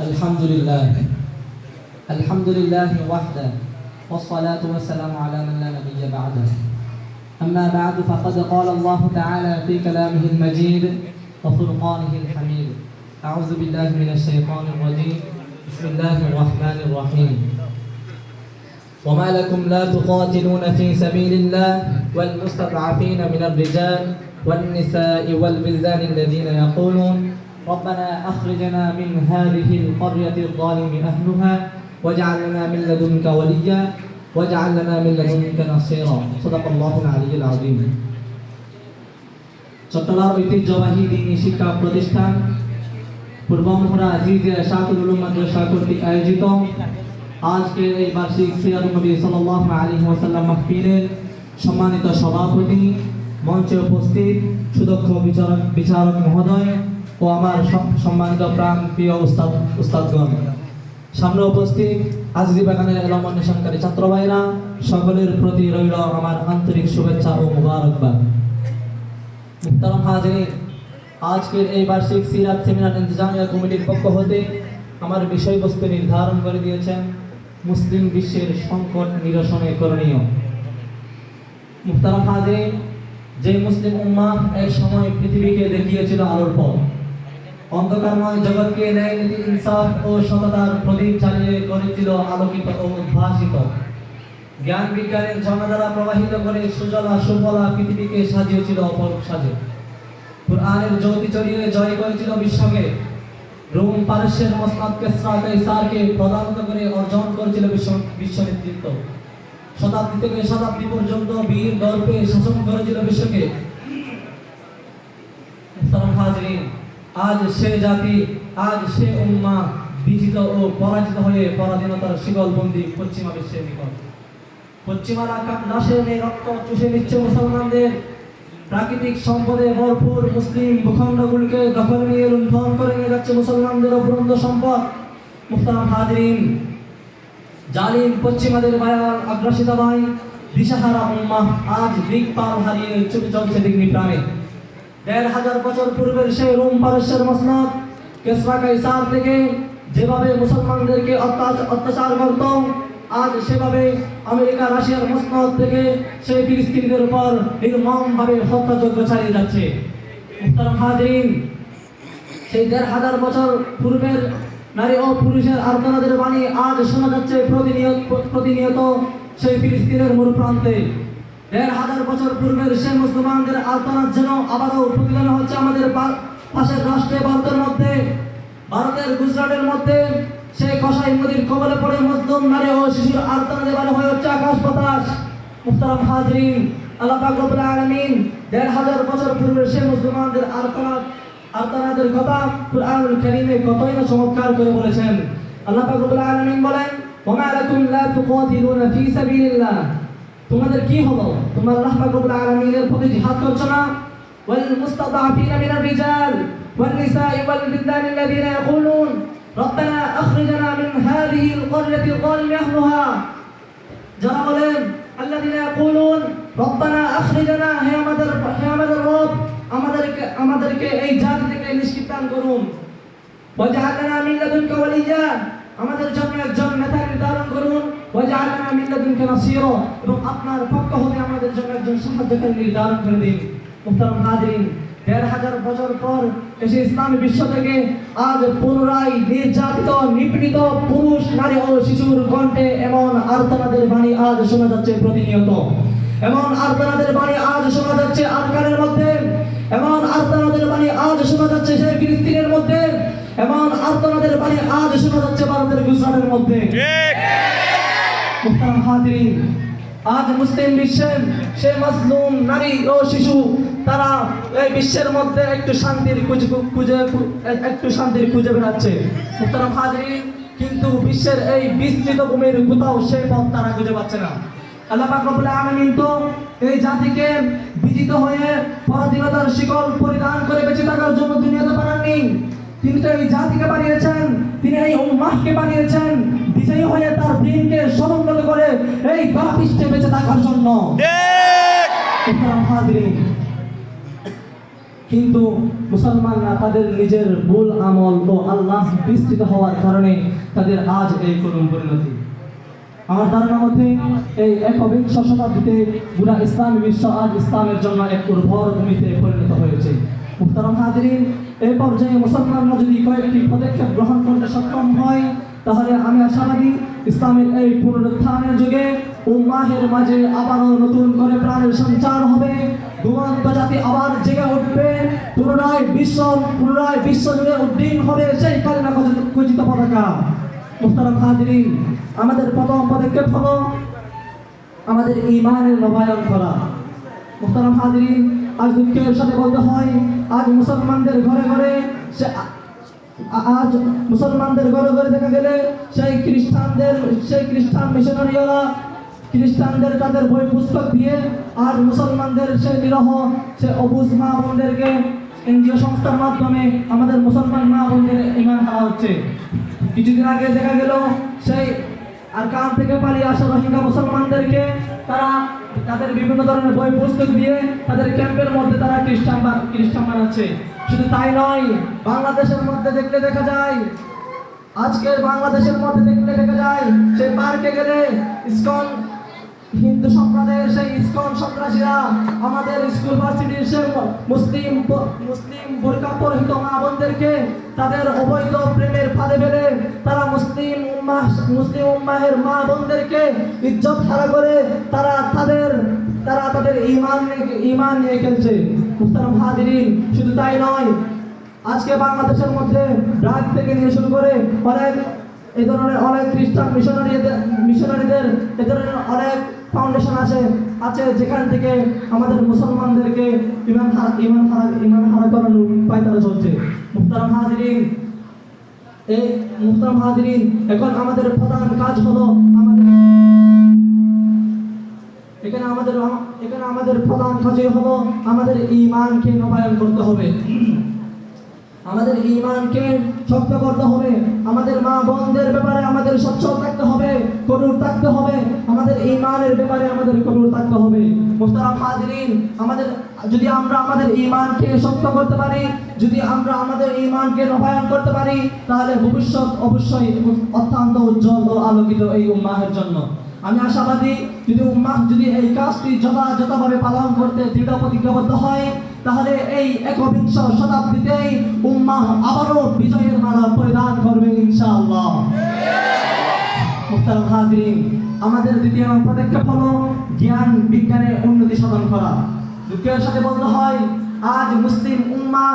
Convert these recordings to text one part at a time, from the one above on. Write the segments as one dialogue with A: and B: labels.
A: الحمد لله الحمد لله وحده والصلاة والسلام على من لا نبي بعده. أما بعد فقد قال الله تعالى في كلامه المجيد وفرقانه الحميد. أعوذ بالله من الشيطان الرجيم. بسم الله الرحمن الرحيم. وما لكم لا تقاتلون في سبيل الله والمستضعفين من الرجال والنساء والبلدان الذين يقولون ربنا أخرجنا من هذه القرية الظالم أهلها واجعل لنا من لدنك وليا واجعل لنا من لدنك نصيرا صدق الله العلي العظيم চট্টগ্রাম ঐতিহ্যবাহী দিনী শিক্ষা প্রতিষ্ঠান পূর্বমহরা আজিজিয়া শাকুল উলুম মাদ্রাসা কর্তৃক আয়োজিত আজকের এই বার্ষিক সিরাত নবী সাল্লাল্লাহু আলাইহি ওয়াসাল্লাম মাহফিলের সম্মানিত সভাপতি মঞ্চে উপস্থিত সুদক্ষ বিচারক বিচারক মহোদয় ও আমার সম- সম্মানিত প্রাণ প্রিয় উস্তাদ, উস্তাদগণ। সামনে উপস্থিত আজিজি বাগানের এলম অন্বেষণকারী ছাত্র ভাইরা সকলের প্রতি রইল আমার আন্তরিক শুভেচ্ছা ও মুবারকবাদ। মুহতারাম হাজিরিন আজকের এই বার্ষিক সিরাত সেমিনার ইন্তজামিয়া কমিটির পক্ষ হতে আমার বিষয়বস্তু নির্ধারণ করে দিয়েছেন। মুসলিম বিশ্বের সংকট নিরসনে করণীয়। মুহতারাম হাজিরিন, যে মুসলিম উম্মাহ এক সময় পৃথিবীকে দেখিয়েছিল আলোর পথ, অন্ধকারময় জগৎকে ন্যায় ইনসাফ ও সততার প্রদীপ চালিয়ে করেছিল আলোকিত ও উদ্ভাসিত। জ্ঞান বিজ্ঞানের দ্বারা প্রবাহিত করে সুজলা সুফলা পৃথিবীকে সাজিয়েছিল অপরূপ সাজে। কোরআনের জ্যোতি চড়িয়ে জয় করেছিল বিশ্বকে। রোম পারস্যের মসনাদ কেসরা কাইসারকে প্রদান্ত করে অর্জন করেছিল বিশ্ব নেতৃত্ব শতাব্দী থেকে শতাব্দী পর্যন্ত বীর গল্পে শাসন করেছিল বিশ্বকে। আজ সে জাতি, আজ সে উম্মা বিজিত ও পরাজিত হয়ে পরাধীনতার শিকলবন্দি পশ্চিমা বিশ্বের নিকট। পশ্চিমারা দাসের এই রক্ত চুষে নিচ্ছে মুসলমানদের। প্রাকৃতিক সম্পদে ভরপুর মুসলিম ভূখণ্ডগুলিকে দখল নিয়ে লুণ্ঠন করে নিয়ে যাচ্ছে মুসলমানদের অফুরন্ত সম্পদ। মুহতারাম হাজরিন, জালিম পশ্চিমাদের বায়ার আগ্রাসিতা ভাই, দিশাহারা উম্মাহ আজ দিক পাল হারিয়ে ছুটে চলছে দিগ্নি প্রাণে। দেড় হাজার বছর পূর্বের সেই রোম পারস্যের মসনদ, কেসরা কাইসার থেকে যেভাবে মুসলমানদেরকে অত্যাচার অত্যাচার করত আজ সেভাবে আমেরিকা, রাশিয়ার মসনদ থেকে সেই ফিলিস্তিনিদের উপর নির্মমভাবে হত্যাযজ্ঞ চালিয়ে যাচ্ছে। সেই দেড় হাজার বছর পূর্বের নারী ও পুরুষের আর্তনাদের বাণী আজ শোনা যাচ্ছে প্রতিনিয়ত প্রতিনিয়ত সেই ফিলিস্তিনের মূল প্রান্তে। দেড় হাজার বছর পূর্বের সেই মুসলমানদের আর্তনাদ যেন আবারও প্রতিদান হচ্ছে আমাদের পাশের রাষ্ট্রে, ভারতের মধ্যে, ভারতের, গুজরাটের মধ্যে সেই কসাই নদীর কবলে পড়ে মুসলিম নারী ও শিশুর আর্তনাদে বাড়ি হয়ে হচ্ছে আকাশ বাতাস মুহতারাম হাজরিন আল্লাহ পাক রব্বুল আলামিন দেড় হাজার বছর পূর্বের সেই মুসলমানদের আর্তনাদ আর্তনাদের কথা কুরআনুল কারীমে কতই না চমৎকার করে বলেছেন আল্লাহ পাক রব্বুল আলামিন বলেন ওমা লাকুম লা তুকাতিলুনা ফি সাবিলিল্লাহ তোমাদের কি হলো তোমরা আল্লাহ পাক রব্বুল আলামিনের পথে জিহাদ করছো না ওয়াল মুস্তাদাফিনা মিনার রিজাল ওয়ান নিসাই ওয়াল বিলদান الذين يقولون ربنا اخرجنا من هذه القريه الظالم اهلها যারা বলেন আল্লাযীনা ইয়াকুলুন রব্বানা আখরিজানা হে আমাদের হে আমাদের রব আমাদেরকে আমাদেরকে এই জাতি থেকে নিষ্কৃতান করুন ওয়াজআলনা মিন লাদুনকা ওয়ালিয়্যা আমাদের জন্য একজন নেতা নির্ধারণ করুন ওয়াজআলনা মিন লাদুনকা নাসীরা এবং আপনার পক্ষ হতে আমাদের জন্য একজন সাহায্যকারী নির্ধারণ করে দিন মুহতারাম হাজিরিন দেড় হাজার বছর পর এসে ইসলামী বিশ্ব থেকে আজ পুনরায় নির্যাতিত নিপীড়িত পুরুষ নারী ও শিশুর কণ্ঠে এমন আর্তনাদের বাণী আজ শোনা যাচ্ছে প্রতিনিয়ত। এমন আর্তনাদের বাণী আজ শোনা যাচ্ছে আরকানের মধ্যে। এমন আর্তনাদের বাণী আজ শোনা যাচ্ছে সেই ফিলিস্তিনের মধ্যে। এমন আর্তনাদের বাণী আজ শোনা যাচ্ছে ভারতের গুজরাটের মধ্যে। হাজিরিন আজ মুসলিম বিশ্বের সে মজলুম নারী ও শিশু তারা এই বিশ্বের মধ্যে একটু শান্তির খুঁজে খুঁজে একটু শান্তির খুঁজে বেড়াচ্ছে। মুহতারাম হাজিরিন কিন্তু বিশ্বের এই বিস্তৃত ভূমির কোথাও সেই পথ তারা খুঁজে পাচ্ছে না। আল্লাহ পাক রব্বুল আলামিন তো এই জাতিকে বিজিত হয়ে পরাধীনতার শিকল পরিধান করে বেঁচে থাকার জন্য দুনিয়াতে বানাননি তিনি তো এই জাতিকে বানিয়েছেন তিনি এই উম্মাহকে বানিয়েছেন বিজয়ী হয়ে তার দিনকে সমুন্নত করে এই ধরাপৃষ্ঠে বেঁচে থাকার জন্য। কিন্তু মুসলমানরা তাদের নিজের ভুল আমল ও আল্লাহ বিস্তৃত হওয়ার কারণে তাদের আজ এই করুণ পরিণতি। আমার ধারণা মতে, এই একবিংশ শতাব্দীতে পুরা ইসলামী বিশ্ব আজ ইসলামের জন্য এক উর্বর ভূমিতে পরিণত হয়েছে। মুহতারাম হাজরিন এই পর্যায়ে মুসলমানরা যদি কয়েকটি পদক্ষেপ গ্রহণ করতে সক্ষম হয়, তাহলে আমি আশাবাদী ইসলামের এই পুনরুত্থানের যুগে উম্মাহের মাঝে আবারও নতুন করে প্রাণের সঞ্চার হবে। ঘুমন্ত জাতি আবার জেগে উঠবে। পুনরায় বিশ্ব পুনরায় বিশ্ব জুড়ে উদ্দিন হবে সেই কালিমা খচিত পতাকা। মুহতারাম হাজরিন আমাদের প্রথম পদক্ষেপ হলো আমাদের ইমানের নবায়ন করা। মুহতারাম হাজরিন আজ দুঃখের সাথে বলতে হয়, আজ মুসলমানদের ঘরে ঘরে সে আজ মুসলমানদের ঘরে ঘরে দেখা গেলে সেই খ্রিস্টানদের সেই খ্রিস্টান মিশনারিওরা খ্রিস্টানদের তাদের বই পুস্তক দিয়ে আর মুসলমানদের সেই নিরহ, সে অবুজ মা বোনদেরকে এনজিও সংস্থার মাধ্যমে আমাদের মুসলমান মা বোনদের ইমান হারা হচ্ছে। কিছুদিন আগে দেখা গেল সেই আর কান থেকে পালিয়ে আসা রোহিঙ্গা মুসলমানদেরকে তারা তাদের বিভিন্ন ধরনের বই পুস্তক দিয়ে তাদের ক্যাম্পের মধ্যে তারা খ্রিস্টান খ্রিস্টান বানাচ্ছে। শুধু তাই নয়, বাংলাদেশের মধ্যে দেখলে দেখা যায়, আজকের বাংলাদেশের মধ্যে দেখলে দেখা যায় সেই পার্কে গেলে ইসকন হিন্দু সম্প্রদায়ের সেই ইসকন সন্ত্রাসীরা আমাদের স্কুল, ভার্সিটির সে মুসলিম মুসলিম বোরকা পরিহিত মা বোনদেরকে তাদের অবৈধ প্রেমের ফাঁদে ফেলে তারা মুসলিম উম্মাহ, মুসলিম উম্মাহের মা বোনদেরকে ইজ্জত হারা করে তারা তাদের তারা তাদের ইমান ইমান নিয়ে খেলছে। মুস্তারাম হাজিরিন শুধু তাই নয়, আজকে বাংলাদেশের মধ্যে রাগ থেকে নিয়ে শুরু করে অনেক এ ধরনের অনেক খ্রিস্টান মিশনারিদের মিশনারিদের এ ধরনের অনেক ফাউন্ডেশন আছে আছে যেখান থেকে আমাদের মুসলমানদেরকে ইমান হারা ইমান হারা ইমান হারা করানোর পায়তারা চলছে। মুহতারাম হাজিরিন, এই মুহতারাম হাজিরিন, এখন আমাদের প্রধান কাজ হলো আমাদের এখানে আমাদের এখানে আমাদের প্রধান কাজই হলো আমাদের ইমানকে নবায়ন করতে হবে। আমাদের ইমানকে শক্ত করতে হবে, আমাদের মা বোনদের ব্যাপারে আমাদের সচ্ছল থাকতে হবে, কঠোর থাকতে হবে, আমাদের ইমানের ব্যাপারে আমাদের কঠোর থাকতে হবে। মোস্তারাম হাজিরিন, আমাদের, যদি আমরা আমাদের ইমানকে শক্ত করতে পারি, যদি আমরা আমাদের ইমানকে নবায়ন করতে পারি, তাহলে ভবিষ্যৎ অবশ্যই অত্যন্ত উজ্জ্বল ও আলোকিত এই উম্মাহের জন্য। আমি আশাবাদী, যদি উম্মাহ যদি এই কাজটি যথাযথভাবে পালন করতে দৃঢ় প্রতিজ্ঞাবদ্ধ হয়, তাহলে এই একবিংশ শতাব্দীতেই উম্মাহ আবারও বিজয়ের মালা পরিধান করবে ইনশাআল্লাহ। আমাদের দ্বিতীয় পদক্ষেপ হলো জ্ঞান বিজ্ঞানের উন্নতি সাধন করা। দুঃখের সাথে বলতে হয়, আজ মুসলিম উম্মা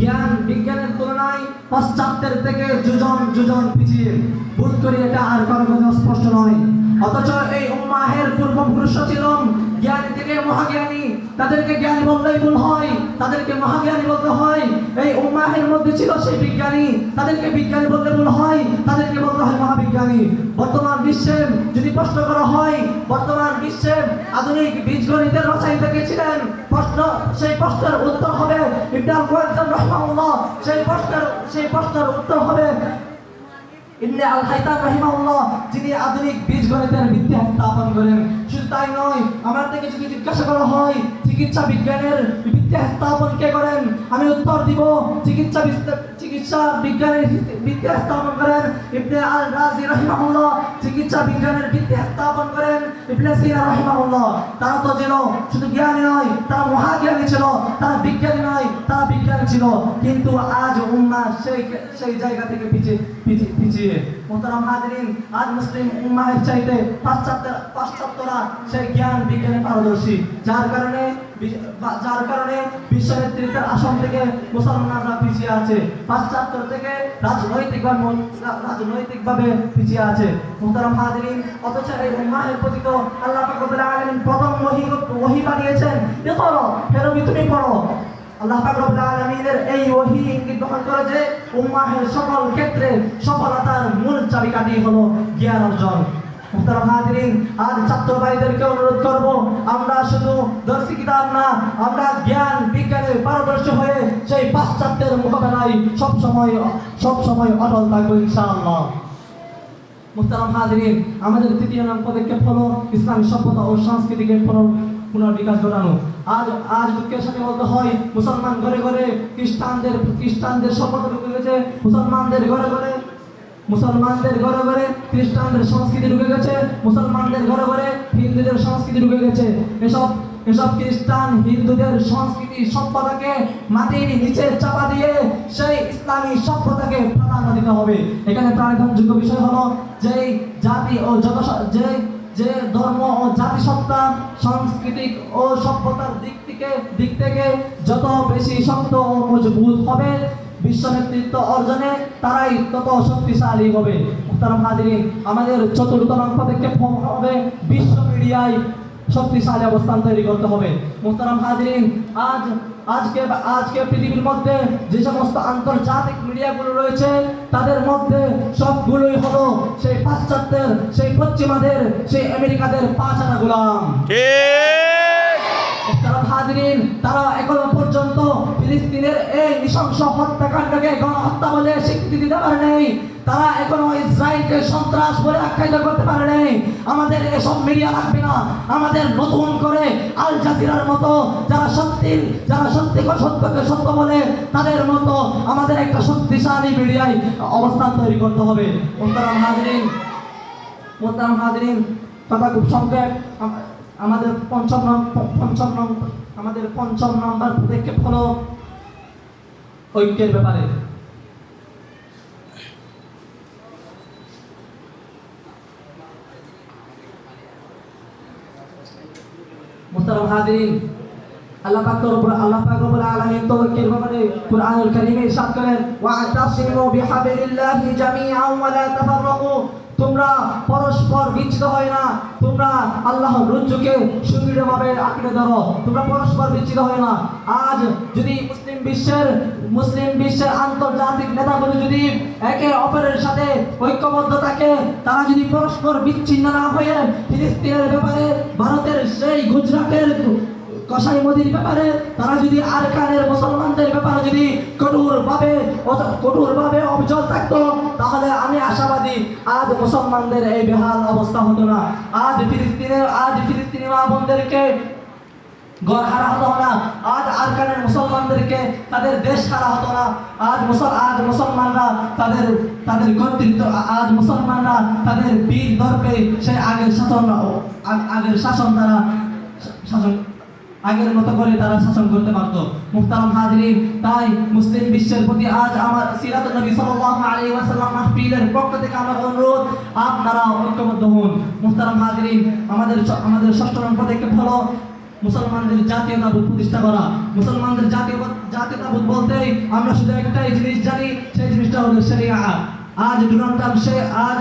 A: জ্ঞান, বিজ্ঞানের তুলনায় পাশ্চাত্যের থেকে যুজন যুজন পিছিয়ে। বোধ করি এটা আর কারও কথা স্পষ্ট নয়। অথচ এই উম্মাহের পূর্বপুরুষ ছিল জ্ঞানী থেকে মহাজ্ঞানী। তাদেরকে জ্ঞানী বললেই ভুল হয়, তাদেরকে মহাজ্ঞানী বলতে হয়। এই উম্মাহের মধ্যে ছিল সেই বিজ্ঞানী, তাদেরকে বিজ্ঞানী বলতে ভুল হয়, তাদেরকে বলতে হয় মহাবিজ্ঞানী। বর্তমান বিশ্বে যদি প্রশ্ন করা হয়, বর্তমান বিশ্বে আধুনিক বীজগণিতের রচয়িতা কে ছিলেন? প্রশ্ন, সেই প্রশ্নের উত্তর হবে ইবনাল কোয়েলসন রহমাউল্লাহ সেই প্রশ্নের সেই প্রশ্নের উত্তর হবে ইবনে আল হাইতাম রাহিমাহুল্লাহ, যিনি আধুনিক বীজগণিতের ভিত্তি স্থাপন করেন। শুধু তাই নয়, আমার থেকে যদি জিজ্ঞাসা করা হয়, চিকিৎসা বিজ্ঞানের ভিত্তি স্থাপন কে করেন? আমি উত্তর দিব, চিকিৎসা চিকিৎসা বিজ্ঞানের ভিত্তি স্থাপন করেন ইবনে আল রাজি রাহিমাহুল্লাহ। চিকিৎসা বিজ্ঞানের ভিত্তি স্থাপন করেন ইবনে সিনা রাহিমাহুল্লাহ। তারা তো ছিল শুধু জ্ঞানী নয়, তারা মহাজ্ঞানী ছিল, তারা বিজ্ঞানী নয়, তারা বিজ্ঞানী ছিল। কিন্তু আজ উম্মাহ সেই সেই জায়গা থেকে পিছিয়ে পিছিয়ে। মোহতারাম হাজরিন, আজ মুসলিম উম্মাহের চাইতে পাশ্চাত্য পাশ্চাত্যরা সেই জ্ঞান, বিজ্ঞানে পারদর্শী। যার কারণে যার কারণে বিশ্ব নেতৃত্বের আসন থেকে মুসলমানরা পিছিয়ে আছে। পাশ্চাত্য থেকে রাজনৈতিকভাবে রাজনৈতিকভাবে পিছিয়ে আছে। মোহতারাম হাজরিন, অথচ এই উম্মাহের প্রতি তো আল্লাহ পাক রব্বুল আলামিন প্রথম ওহী ওহী পাঠিয়েছেন ইকরা ফেরবি তুমি পড়ো। আল্লাহ পাক রব্বুল আলামিনের এই ওহী ইঙ্গিত বহন করে যে উম্মাহের সকল ক্ষেত্রে সফলতার মূল চাবিকাঠি হলো জ্ঞান অর্জন। মুহতারাম হাজিরিন আজ ছাত্র ভাইদেরকে অনুরোধ করব, আমরা শুধু দর্শী কিতাব না, আমরা জ্ঞান, বিজ্ঞানে পারদর্শী হয়ে সেই পাশ্চাত্যের মোকাবেলায় সব সময় সব সময় অটল থাকব ইনশাআল্লাহ। মুহতারাম হাজিরিন আমাদের তৃতীয় নাম পদক্ষেপ হলো ইসলামী সভ্যতা ও সংস্কৃতিকে পুনর পুনর্বিকাশ ঘটানো। আজ আজ দুঃখের সাথে বলতে হয়, মুসলমান ঘরে ঘরে খ্রিস্টানদের খ্রিস্টানদের শপথ ঢুকে গেছে। মুসলমানদের ঘরে ঘরে, মুসলমানদের ঘরে ঘরে খ্রিস্টানদের সংস্কৃতি ঢুকে গেছে। মুসলমানদের ঘরে ঘরে হিন্দুদের সংস্কৃতি ঢুকে গেছে। এসব এসব খ্রিস্টান হিন্দুদের সংস্কৃতি সভ্যতাকে মাটির নিচে চাপা দিয়ে সেই ইসলামী সভ্যতাকে প্রাধান্য দিতে হবে। এখানে প্রাণগ্রহণযোগ্য বিষয় হলো, যেই জাতি ও যত যে যে ধর্ম ও জাতিসত্তা, সাংস্কৃতিক ও সভ্যতার দিক থেকে দিক থেকে যত বেশি শক্ত ও মজবুত হবে বিশ্ব নেতৃত্ব অর্জনে, তারাই তত শক্তিশালী হবে। আমাদের চতুর্থ নং পদক্ষেপ হবে বিশ্ব মিডিয়ায় শক্তিশালী অবস্থান তৈরি করতে হবে। মুহতারাম হাজিরিন আজ আজকে আজকে পৃথিবীর মধ্যে যে সমস্ত আন্তর্জাতিক মিডিয়াগুলো রয়েছে তাদের মধ্যে সবগুলোই হলো সেই পাশ্চাত্যের সেই পশ্চিমাদের সেই আমেরিকাদের পাঁচানা গোলাম। তারা তারা এখনও পর্যন্ত ফিলিস্তিনের এই নৃশংস হত্যাকাণ্ডকে গণহত্যা বলে স্বীকৃতি দিতে পারে নাই। তারা এখনও ইসরায়েলকে সন্ত্রাস বলে আখ্যায়িত করতে পারে নাই। আমাদের এসব মিডিয়া লাগবে না। আমাদের নতুন করে আল জাজিরার মতো যারা সত্যি যারা সত্যি সত্যকে সত্য বলে, তাদের মতো আমাদের একটা শক্তিশালী মিডিয়ায় অবস্থান তৈরি করতে হবে। মোহতারাম হাজরিন মোহতারাম হাজরিন, কথা খুব সংক্ষেপ। আমাদের পঞ্চম পঞ্চম আমাদের পঞ্চম নম্বর পদক্ষেপ হলো ঐক্যের ব্যাপারে। মুহতারাম হাজরিন, আল্লাহ পাক রব্বুল আল্লাহ পাক রব্বুল আলামিন তো ঐক্যের ব্যাপারে কুরআনুল কারীমে ইরশাদ করেন। ওয়া আতাসিমু বিহাবিলিল্লাহি জামিআ ওয়া লা তাফাররাকু। তোমরা পরস্পর বিচ্ছিন্ন হয় না। তোমরা আল্লাহ রজ্জুকে সুদৃঢ়ভাবে আঁকড়ে ধরো। তোমরা পরস্পর বিচ্ছিন্ন হয় না। আজ যদি মুসলিম বিশ্বের, মুসলিম বিশ্বের আন্তর্জাতিক নেতাগুলো যদি একে অপরের সাথে ঐক্যবদ্ধ থাকে, তারা যদি পরস্পর বিচ্ছিন্ন না হয়ে ফিলিস্তিনের ব্যাপারে ভারতের সেই গুজরাটের কসাই মোদির ব্যাপারে, তারা যদি আরকানের মুসলমানদের ব্যাপারে যদি কঠোরভাবে কঠোরভাবে অবিচল থাকতো, তাহলে আমি আশাবাদী আজ মুসলমানদের এই বেহাল অবস্থা হতো না। আজ ফিলিস্তিনের, আজ ফিলিস্তিনি মা বোনদেরকে ঘর হারা হতো না। আজ আরকানের মুসলমানদেরকে তাদের দেশ হারা হতো না। আজ মুসল আজ মুসলমানরা তাদের তাদের কর্তৃত্ব আজ মুসলমানরা তাদের বীর দর্পে সেই আগের শাসন আগের শাসন তারা শাসন আগের মতো করে তারা শাসন করতে পারতো। মুহতারাম হাজরিন, তাই মুসলিম বিশ্বের প্রতি আজ আমার সিরাত নবী সাল্লাল্লাহু আলাইহি ওয়াসাল্লাম মাহফিলের পক্ষ থেকে আমার অনুরোধ, আপনারা ঐক্যবদ্ধ হন। মুহতারাম হাজরিন, আমাদের আমাদের ষষ্ঠ পদক্ষেপ হলো মুসলমানদের জাতীয়তাবোধ প্রতিষ্ঠা করা। মুসলমানদের জাতীয় জাতীয়তাবোধ বলতেই আমরা শুধু একটাই জিনিস জানি, সেই জিনিসটা হলো শরিয়া। আজ ডোনাল্ড ট্রাম্প সে, আজ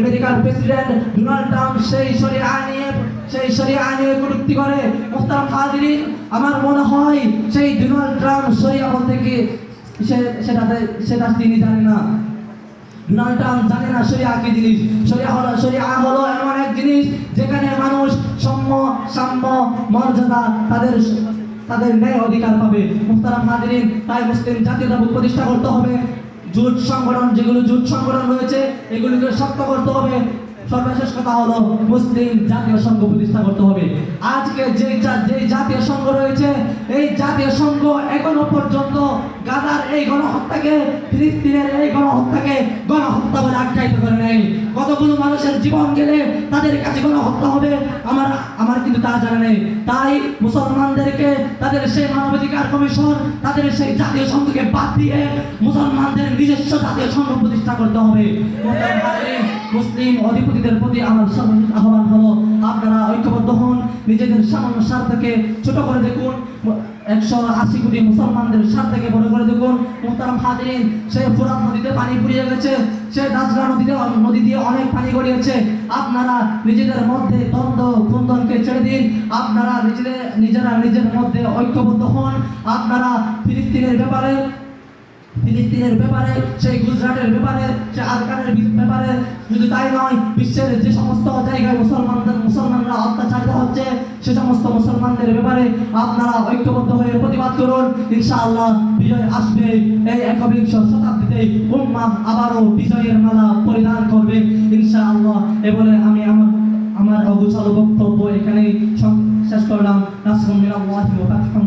A: আমেরিকার প্রেসিডেন্ট ডোনাল্ড ট্রাম্প সেই শরিয়া নিয়ে, সেই শরিয়া নিয়ে কটূক্তি করে। মুহতারাম হাজিরিন আমার মনে হয় সেই ডোনাল্ড ট্রাম্প শরিয়া বলতে কি সেটাতে, সেটা তিনি জানে না। ট্রাম্প জানে না শরিয়া কি জিনিস? শরিয়া হলো শরিয়া হলো এমন এক জিনিস যেখানে মানুষ সম্য, সাম্য, মর্যাদা তাদের তাদের ন্যায় অধিকার পাবে। মুখতারাম হাজিরিন, তাই মুসলিম জাতীয়তাবোধ প্রতিষ্ঠা করতে হবে। জুট সংগঠন, যেগুলো জুট সংগঠন রয়েছে, এগুলিকে শক্ত করতে হবে। সর্বশেষ কথা হলো, মুসলিম জাতীয় সংঘ প্রতিষ্ঠা করতে হবে। আজকে যে যে জাতীয় সংঘ রয়েছে, এই জাতীয় সংঘ এখনও পর্যন্ত গাদার এই গণহত্যাকে, ফিলিস্তিনের এই গণহত্যাকে গণহত্যা বলে আখ্যায়িত করে নেই। কতগুলো মানুষের জীবন গেলে তাদের কাছে গণহত্যা হবে, আমার আমার কিন্তু তা জানা নেই। তাই মুসলমানদেরকে, তাদের সেই মানবাধিকার কমিশন, তাদের সেই জাতীয় সংঘকে বাদ দিয়ে মুসলমানদের নিজস্ব জাতীয় সংঘ প্রতিষ্ঠা করতে হবে। মুসলিম অধিপতিদের প্রতি আমার সর্বশেষ আহ্বান হলো। আপনারা ঐক্যবদ্ধ হন, নিজেদের সামান্য স্বার্থকে ছোট করে দেখুন, একশো আশি কোটি মুসলমানদের স্বার্থকে বড় করে দেখুন। মোহতারাম হাজিরিন, সে ফুরাত নদীতে পানি ফুরিয়ে গেছে, সে দাজগা নদীতে, নদী দিয়ে অনেক পানি গড়িয়েছে। আপনারা নিজেদের মধ্যে দ্বন্দ্ব কুন্দনকে ছেড়ে দিন। আপনারা নিজেদের, নিজেরা নিজের মধ্যে ঐক্যবদ্ধ হন। আপনারা ফিলিস্তিনের ব্যাপারে ফিলিস্তিনের ব্যাপারে, সেই গুজরাটের ব্যাপারে সেই আফগানের বি- ব্যাপারে শুধু তাই নয়, বিশ্বের যে সমস্ত জায়গায় মুসলমানদের মুসলমানরা অত্যাচারিত হচ্ছে, সে সমস্ত মুসলমানদের ব্যাপারে আপনারা ঐক্যবদ্ধ হয়ে প্রতিবাদ করুন। ইনশাআল্লাহ বিজয় আসবে। এই একবিংশ শতাব্দীতে উম্মা আবারও বিজয়ের মালা পরিধান করবে। ইনশাআল্লাহ এ বলে আমি আমার আমার অগোছালো বক্তব্য এখানেই শেষ করলাম। নাসরুম মিনাল্লাহি ওয়া ফাতহুন